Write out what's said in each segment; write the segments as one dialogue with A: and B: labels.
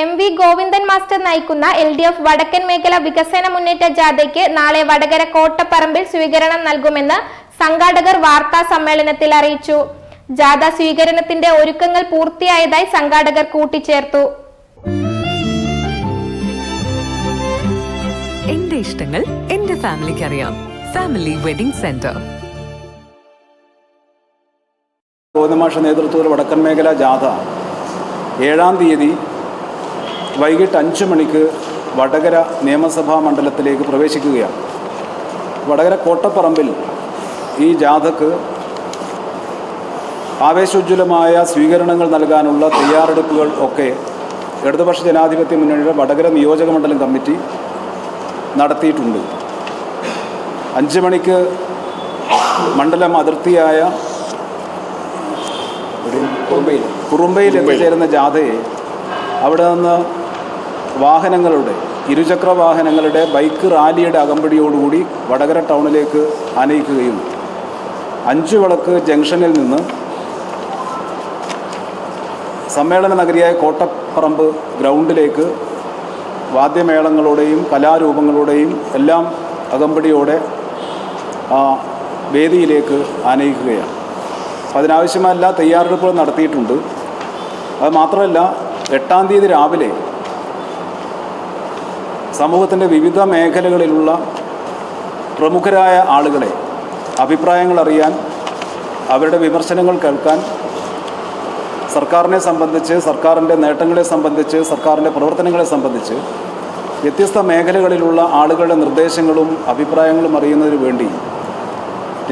A: M V Govindan master നയിക്കുന്ന L D F വടക്കൻ മേഖല വികസന മുന്നേറ്റ ജാഥയ്ക്ക് നാളെ വടകര കോട്ടപ്പറമ്പിൽ സ്വീകരണം നൽകുമെന്ന് സംഘാടകർ വാർത്താ സമ്മേളനത്തിൽ അറിയിച്ചു. ജാഥ സ്വീകരണത്തിന്റെ ഒരുക്കങ്ങൾ പൂർത്തിയായതായി സംഘാടകർ കൂട്ടിച്ചേർത്തു.
B: എന്റെ ഇഷ്ടങ്ങൾ എന്റെ ഫാമിലിക്ക് അറിയാം. Family wedding centre.
C: ഗോതമാഷ നേതൃത്വത്തിൽ വടക്കൻ മേഖല ജാഥ ഏഴാം തീയതി വൈകിട്ട് അഞ്ച് മണിക്ക് വടകര നിയമസഭാ മണ്ഡലത്തിലേക്ക് പ്രവേശിക്കുകയാണ്. വടകര കോട്ടപ്പറമ്പിൽ ഈ ജാഥക്ക് ആവേശോജ്വലമായ സ്വീകരണങ്ങൾ നൽകാനുള്ള തയ്യാറെടുപ്പുകൾ ഒക്കെ ഇടതുപക്ഷ ജനാധിപത്യ മുന്നണിയുടെ വടകര നിയോജക മണ്ഡലം കമ്മിറ്റി നടത്തിയിട്ടുണ്ട്. അഞ്ച് മണിക്ക് മണ്ഡലം അതിർത്തിയായ കുറുമ്പയിൽ കുറുമ്പയിൽ എത്തിച്ചേരുന്ന ജാഥയെ അവിടെ നിന്ന് വാഹനങ്ങളുടെ ഇരുചക്ര വാഹനങ്ങളുടെ ബൈക്ക് റാലിയുടെ അകമ്പടിയോടുകൂടി വടകര ടൗണിലേക്ക് ആനയിക്കുകയും അഞ്ചു വിളക്ക് ജംഗ്ഷനിൽ നിന്ന് സമ്മേളന നഗരിയായ കോട്ടപ്പറമ്പ് ഗ്രൗണ്ടിലേക്ക് വാദ്യമേളങ്ങളുടെയും കലാരൂപങ്ങളുടെയും എല്ലാം അകമ്പടിയോടെ ആ വേദിയിലേക്ക് ആനയിക്കുകയാണ്. അപ്പം അതിനാവശ്യമായ എല്ലാ തയ്യാറെടുപ്പുകളും നടത്തിയിട്ടുണ്ട്. അത് മാത്രമല്ല എട്ടാം തീയതി രാവിലെ സമൂഹത്തിന്റെ വിവിധ മേഖലകളിലുള്ള പ്രമുഖരായ ആളുകളെ അഭിപ്രായങ്ങൾ അറിയാൻ അവരുടെ വിമർശനങ്ങൾ കേൾക്കാൻ സർക്കാരിനെ സംബന്ധിച്ച് സർക്കാരിന്റെ നേട്ടങ്ങളെ സംബന്ധിച്ച് സർക്കാരിന്റെ പ്രവർത്തനങ്ങളെ സംബന്ധിച്ച് വ്യത്യസ്ത മേഖലകളിലുള്ള ആളുകളുടെ നിർദ്ദേശങ്ങളും അഭിപ്രായങ്ങളും അറിയുന്നതിന് വേണ്ടി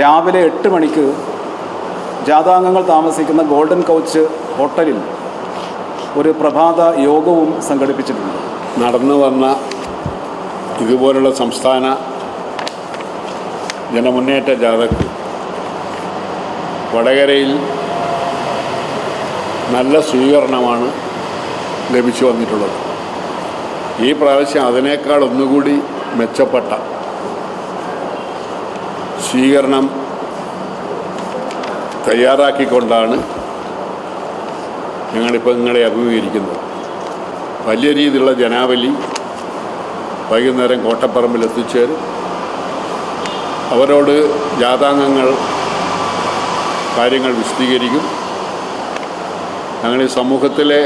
C: രാവിലെ എട്ട് മണിക്ക് ജാതാംഗങ്ങൾ താമസിക്കുന്ന ഗോൾഡൻ കൗച്ച് ഹോട്ടലിൽ ഒരു പ്രഭാത യോഗവും സംഘടിപ്പിച്ചിട്ടുണ്ട്.
D: നടന്നു വന്ന ഇതുപോലുള്ള സംസ്ഥാന ജനമുന്നേറ്റ ജാഥക്ക് വടകരയിൽ നല്ല സ്വീകരണമാണ് ലഭിച്ചു വന്നിട്ടുള്ളത്. ഈ പ്രാവശ്യം അതിനേക്കാൾ ഒന്നുകൂടി മെച്ചപ്പെട്ട സ്വീകരണം തയ്യാറാക്കിക്കൊണ്ടാണ് ഞങ്ങളിപ്പോൾ നിങ്ങളെ അഭിമുഖീകരിക്കുന്നത്. വലിയ രീതിയിലുള്ള ജനാവലി വൈകുന്നേരം കോട്ടപ്പറമ്പിൽ എത്തിച്ചേരും. അവരോട് ജാതാംഗങ്ങൾ കാര്യങ്ങൾ വിശദീകരിക്കും. ഞങ്ങൾ ഈ സമൂഹത്തിലെ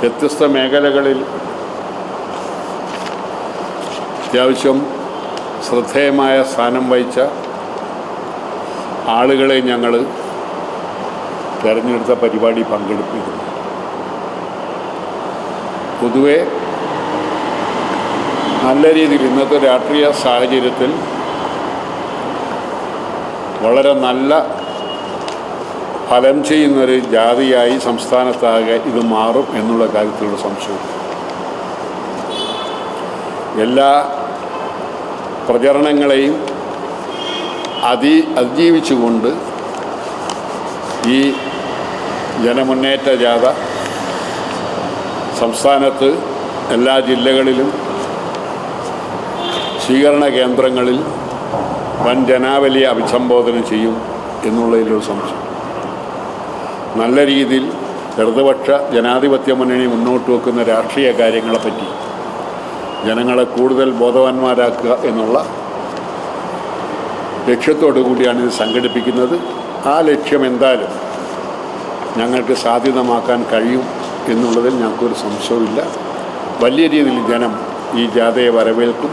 D: വ്യത്യസ്ത മേഖലകളിൽ അത്യാവശ്യം ശ്രദ്ധേയമായ സ്ഥാനം വഹിച്ച ആളുകളെ ഞങ്ങൾ തിരഞ്ഞെടുത്ത പരിപാടി പങ്കെടുപ്പിക്കുന്നു. പൊതുവെ നല്ല രീതിയിൽ ഇന്നത്തെ രാഷ്ട്രീയ സാഹചര്യത്തിൽ വളരെ നല്ല ഫലം ചെയ്യുന്നൊരു ജാതിയായി സംസ്ഥാനത്താകെ ഇത് മാറും എന്നുള്ള കാര്യത്തിലുള്ള സംശയം. എല്ലാ പ്രചരണങ്ങളെയും അതി അതിജീവിച്ചുകൊണ്ട് ഈ ജനമുന്നേറ്റ ജാഥ സംസ്ഥാനത്ത് എല്ലാ ജില്ലകളിലും സ്വീകരണ കേന്ദ്രങ്ങളിൽ വൻ ജനാവലിയെ അഭിസംബോധന ചെയ്യും എന്നുള്ളതിലൊരു സംശയം. നല്ല രീതിയിൽ ഇടതുപക്ഷ ജനാധിപത്യ മുന്നണി മുന്നോട്ട് വെക്കുന്ന രാഷ്ട്രീയ കാര്യങ്ങളെപ്പറ്റി ജനങ്ങളെ കൂടുതൽ ബോധവാന്മാരാക്കുക എന്നുള്ള ലക്ഷ്യത്തോടു കൂടിയാണ് ഇത് സംഘടിപ്പിക്കുന്നത്. ആ ലക്ഷ്യം എന്തായാലും ഞങ്ങൾക്ക് സാധ്യതമാക്കാൻ കഴിയും എന്നുള്ളതിൽ ഞങ്ങൾക്കൊരു സംശയവുമില്ല. വലിയ രീതിയിൽ ജനം ഈ ജാഥയെ വരവേൽക്കും.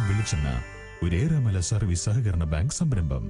E: വെളിച്ചെണ്ണ ഒരേറെമല സർവീസ് സഹകരണ ബാങ്ക് സംരംഭം.